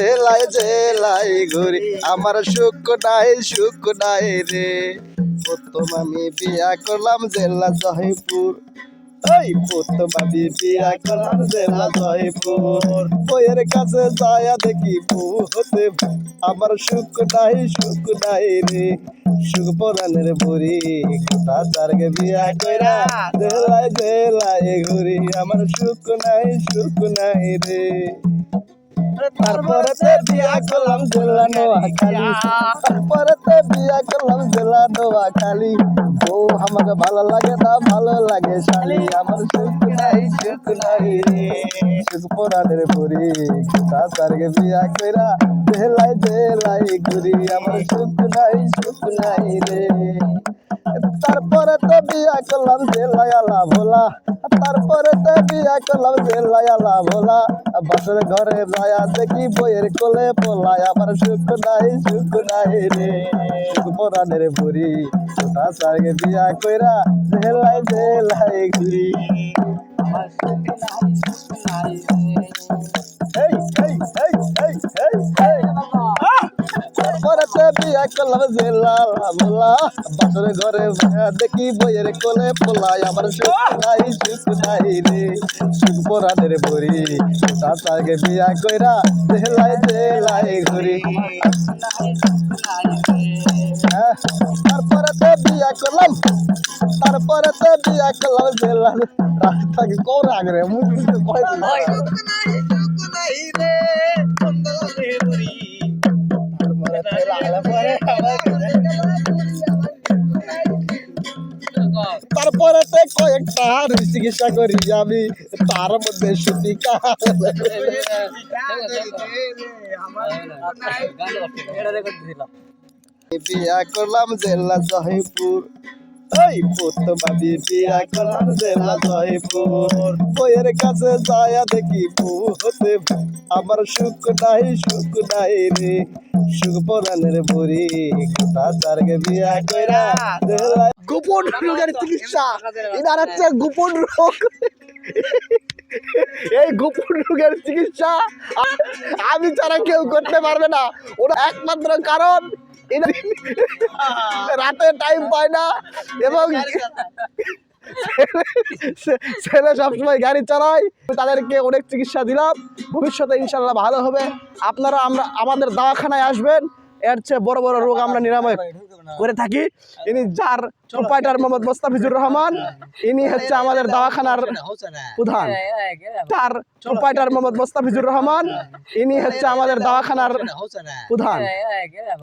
জেলায় জেলায় ঘুরি। আমার সুখ নাই সুখ নাই রে। প্রথম আমি বিয়া করলাম জেলা জয়পুর। ওই প্রথম আমি বিয়া করলাম জেলা জয়পুর। বইয়ের কাছে যায়া দেখি হতে আমার সুখ নাই সুখ নাই রে। সুখ পরাণের বুড়ি কোথা তারকে বিয়া কইরা জেলায় জেলায় ঘুরি। আমার সুখ নাই সুখ নাই রে। তারপরে বিয়া করলাম জেলা নোয়াখালী তারপরে বিয়া করলাম জেলা ও আমাকে ভালো লাগে না, ভালো লাগে শালি। আমার সুখ নাই সুখ নাই রে। সুখ বুড়ি কোথা বিয়া কইরা জেলায় জেলায় ঘুরি আমার সুখ নাই সুখ নাই রে। তারপরে তো বিয়া করলাম জেলায় আলা ভোলা। তারপরে তো বিয়া করলাম জেলায় আলা ভোলা। বাসর ঘরে যায়া দেখি বইয়ের কোলে পোলায় আমার সুখ নাই সুখ নাই রে। সুখ পরাণের বুড়ি ওটা সারগে বিয়া কইরা ঝেলাই ঝেলাই ঘুরি। এই এই এই এই এই এই। করলাম জেলা ভোলা বাসর ঘরে ভায়া দেখি বইয়ের কোলে পোলাই আমার সুখ নাই সুখ নাই রে সুখ পরানের বড়ি তাতাকে বিয়া কইরা জেলায় জেলায় ঘুরি হ্যাঁ, তারপরে তো বিয়া করলাম তারপরে তো বিয়া করলাম জেলা রাস্তাকে কোন আগে মুখ কয় তারপরে চিকিৎসা করি আমি তার মধ্যে সুতিকা বিয়া করলাম জেলা জয়পুর ওই পুতবাদি বিয়া জেলা জয়পুর। বইয়ের কাছে যায়া দেখি বউ হতে আমার সুখ নাই সুখ নাই রে। সুখ পরানের বুড়ি কোথা তারকে বিয়া কইরা গোপন রোগের চিকিৎসা। এবার হচ্ছে গোপন রোগ। এই গোপন রোগের চিকিৎসা আমি ছাড়া কেউ করতে পারবে না। ওরা একমাত্র কারণ রাতে টাইম পায় না এবং ছেলে সবসময় গাড়ি চালায়। তাদেরকে অনেক চিকিৎসা দিলাম। ভবিষ্যতে ইনশাল্লাহ ভালো হবে। আপনারা আমরা আমাদের দাওয়াখানায় আসবেন। এর চেয়ে বড় বড় রোগ আমরা নিরাময় করে থাকি। ইনি যার প্রোপাইটার মোহাম্মদ মোস্তাফিজুর রহমান। ইনি হচ্ছে আমাদের দাওয়াখানার প্রধান। তার প্রোপাইটার মোহাম্মদ মোস্তাফিজুর রহমান। ইনি হচ্ছে আমাদের দাওয়াখানার প্রধান।